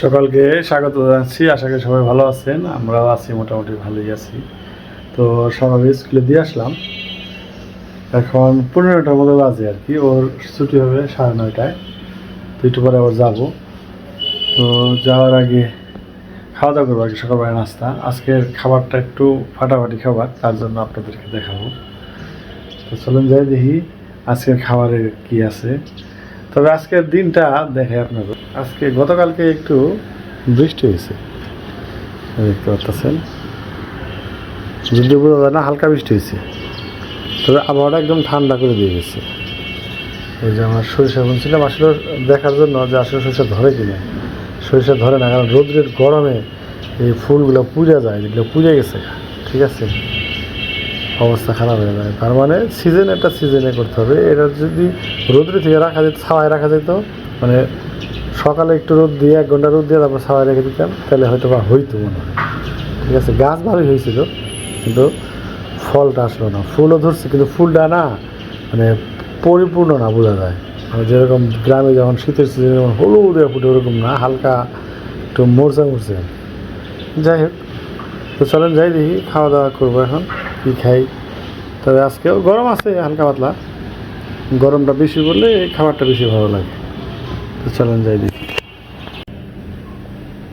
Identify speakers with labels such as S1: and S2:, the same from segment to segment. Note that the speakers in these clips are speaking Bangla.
S1: সকালকে স্বাগত জানাচ্ছি। আশা করি সবাই ভালো আছেন। আমরাও আছি, মোটামুটি ভালোই আছি। তো সকালে স্কুলে দিয়ে আসলাম। এখন পনেরোটার মতো বাজে আর কি। ওর ছুটি হবে সাড়ে নয়টায়। তো একটু পরে আবার যাব। তো যাওয়ার আগে খাওয়া দাওয়া করব আর কি সকালবেলা নাস্তা। আজকের খাবারটা একটু ফাটাফাটি খাবার, তার জন্য আপনাদেরকে দেখাবো। তো চলুন যাই দেখি আজকের খাবারে কি আছে। তবে আজকের দিনটা দেখে আপনাদের। আজকে গতকালকে একটু বৃষ্টি হয়েছে। দেখতে পাচ্ছেন। যদি বোঝা যায় না, হালকা বৃষ্টি হয়েছে। তবে আবহাওয়াটা একদম ঠান্ডা করে দিয়ে গেছে। এই যে আমার সরিষা বুনছিলাম আসলে দেখার জন্য যে আসলে সরিষা ধরে কিনা। সরিষা ধরে না, কারণ রোদ্রের গরমে এই ফুলগুলো পুড়ে যায়, যেগুলো পুড়ে গেছে, ঠিক আছে? অবস্থা খারাপ হয়ে যায়। তার মানে সিজন একটা সিজনে করতে হবে। এটা যদি রোদ্রে থেকে রাখা যেত, ছাওয়ায় রাখা যেত মানে সকালে একটু রোদ দিয়ে, এক ঘণ্টা রোদ দিয়ে তারপর ছাওয়ায় রেখে দিতাম, তাহলে হয়তো বা হইতো মনে হয়। ঠিক আছে, গাছ ভালোই হয়েছিল, কিন্তু ফলটা আসলো না। ফুলও ধরছে, কিন্তু ফুলটা না মানে পরিপূর্ণ না বোঝা যায়। মানে যেরকম গ্রামে যখন শীতের সিজনে যেমন হলুদ হয়ে ফুটে, ওরকম না, হালকা একটু মরচা মরচে। যাই হোক, তো চলেন, যাই দেখি, খাওয়া দাওয়া করব এখন। কী খাই? তবে আজকেও গরম আছে, হালকা পাতলা। গরমটা বেশি এই খাবারটা বেশি ভালো লাগে। তো চলেন যাই দেখি।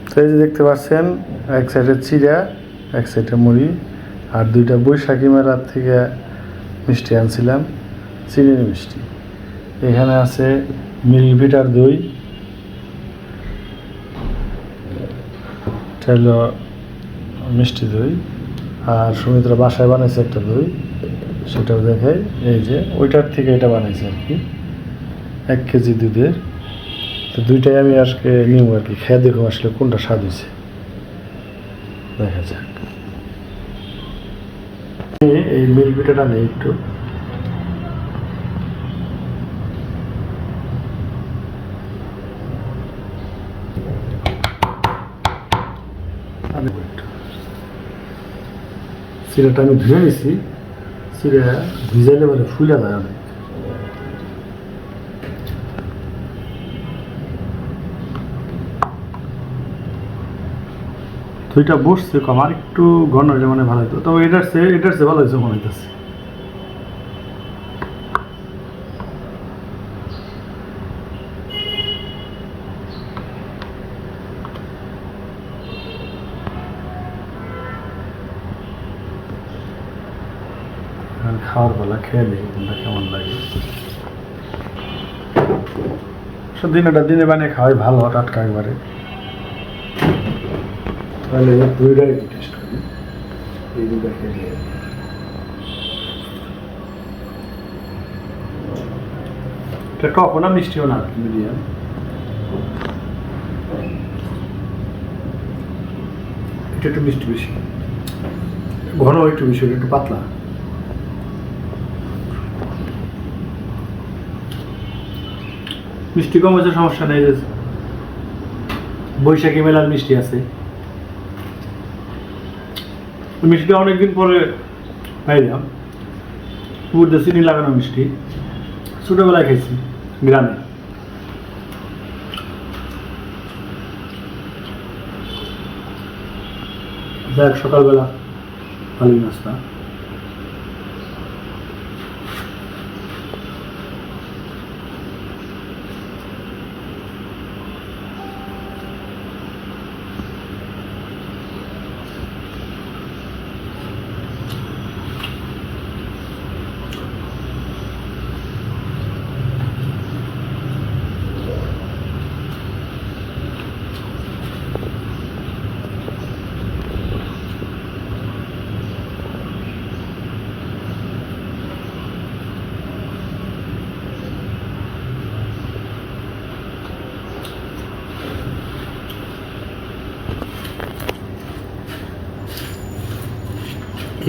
S1: তো এই যে দেখতে পাচ্ছেন, এক সাইডে চিড়া, এক সাইডে মুড়ি, আর দুইটা বৈশাখী মেলার থেকে মিষ্টি আনছিলাম, চিনির মিষ্টি। এখানে আছে মিল্কভিটার দই। এটা হলো মিষ্টি দই। আর সুমিত্রা বাসায় বানাইছে একটা দই সেটাও দেখে এই যে ওইটার থেকে এটা বানাইছে আর কি, এক কেজি দুধের। তো দুইটাই আমি আজকে নিব আর কি, খেয়ে দেখুন আসলে কোনটা স্বাদ হয়েছে দেখা যাক। এই- মিল্ক পিঠাটা নেই একটু আমি একটু চিড়াটা আমি ধুয়ে নিছি, সিরা ভিজাইলে বলে ফুলে যায় অনেক। দুইটা বসছে কম, আর একটু ঘন মানে ভালো হইতো। তবে এটার চেয়ে এটার চেয়ে ভালো হয়েছে মনে হইতেছে। খাওয়ার বেলা খেয়ে নেই কোনটা কেমন লাগে দিনেটা দিনে বানিয়ে খাওয়াই ভালো টাটকা একবারে তাহলে এবার দুইটাই টেস্ট করি এই খেয়ে নিয়ে টকও না মিষ্টিও না মিডিয়াম এটা একটু মিষ্টি বেশি ঘন একটু বেশি একটু পাতলা মিষ্টি কম হচ্ছে সমস্যা নেই বৈশাখী মেলার মিষ্টি আছে। মিষ্টিটা অনেকদিন পরে পাইলাম। দিয়ে চিনি লাগানো মিষ্টি। ছোটোবেলায় খাইছি, গ্রামে। সকালবেলা ভালোই নাস্তা।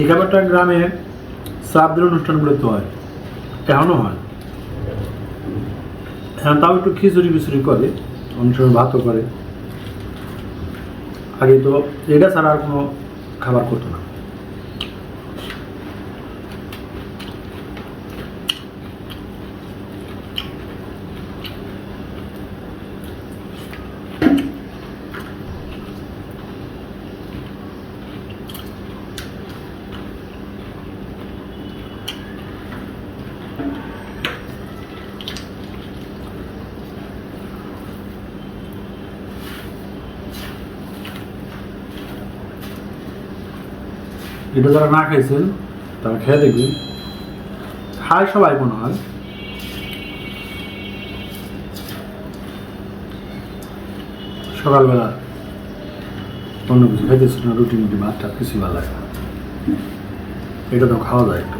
S1: এই গ্রামে শ্রাদ্ধের অনুষ্ঠানগুলোতে হয় এখনও হয়। হ্যাঁ তাও একটু খিচুড়ি বিচুড়ি করে সময় ভাতও করে। আগে তো এটা ছাড়া আর কোনো খাবার করতো না। এটা যারা না খাইছেন, তারা খেয়ে দেখবেন। খায় সবাই মনে হয়। সকালবেলা অন্য কিছু খাইতেছি না রুটি মুটি ভাতটা কিছু ভালো লাগে এটা তো খাওয়া যায় একটু।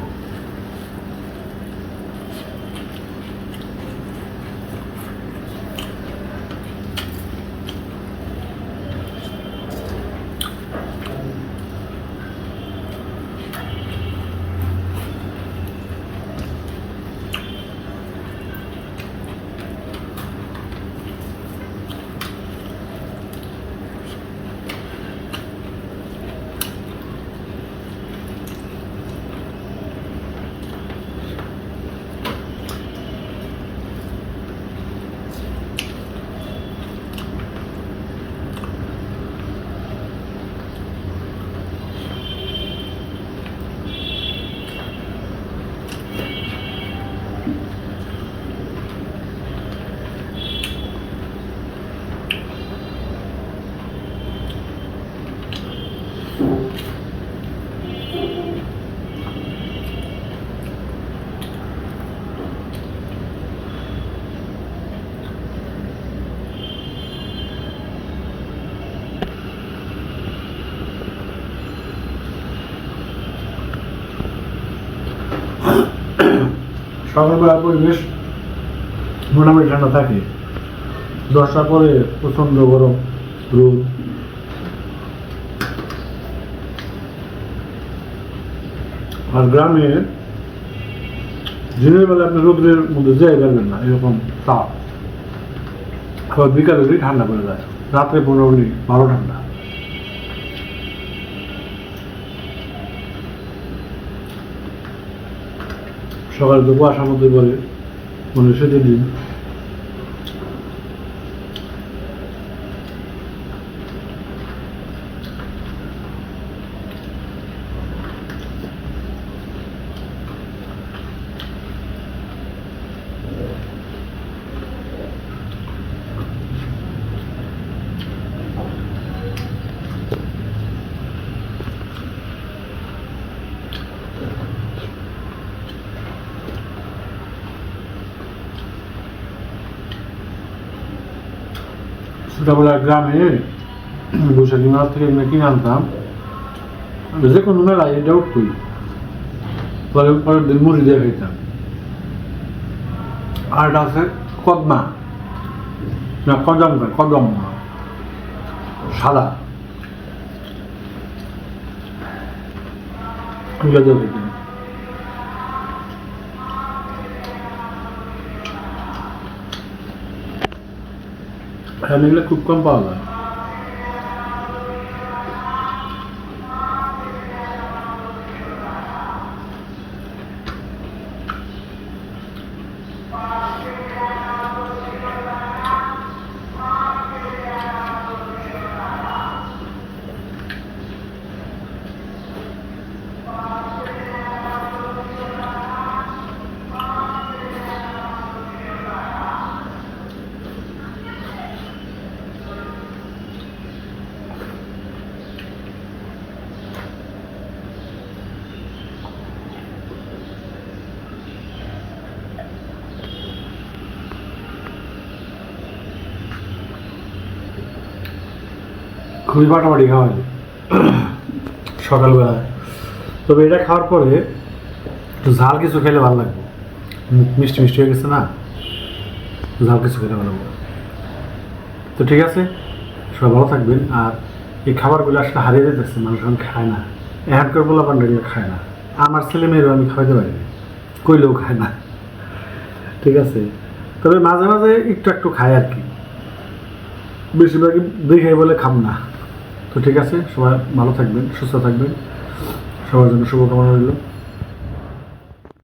S1: সকালবেলা পরিবেশ মোটামুটি ঠান্ডা থাকে। দশটার পরে প্রচণ্ড গরম, রোদ। আর গ্রামে দিনের বেলা আপনি রোদ্রের মধ্যে যেতে পারবেন না, এরকম তাপ। আবার বিকালে ঠান্ডা পড়ে যায়। রাত্রে পনেরো মিনিট ভালো ঠান্ডা। সকালে তো কুয়াশার মতো পরে মনে হয় শীতের দিন ছোটবেলা গ্রামে বৈশাখী মাছ থেকে কিনে আনতাম। যে কোনো মেলায় এটা উঠতই পরে পরের দিন মুড়ি দিয়ে খাইতাম। আর এটা আছে কদমা। না, কদম কদম। সাদা। এগুলো এখানে এগুলো খুব কম পাওয়া যায় খুবই ফাটাফাটি খাওয়া হয়। সকালবেলায়। তবে এটা খাওয়ার পরে একটু ঝাল কিছু খেলে ভালো লাগবে। মিষ্টি মিষ্টি হয়ে গেছে না? ঝাল কিছু খেলে ভালো লাগবে। তো ঠিক আছে, সবাই ভালো থাকবেন। আর এই খাবারগুলো আসলে হারিয়ে যেতেছে, মানুষ এখন খায় না। এখন করে বলা পান্ডাগুলো খায় না। আমার ছেলে মেয়েরও আমি খাওয়াতে পারি না। কইলেও খায় না। ঠিক আছে। তবে মাঝে মাঝে একটু একটু খায় আর কি। বেশিরভাগই দেখে বলে খাম না। তো ঠিক আছে সবাই ভালো থাকবেন সুস্থ থাকবেন। সবার জন্য শুভকামনা রইল।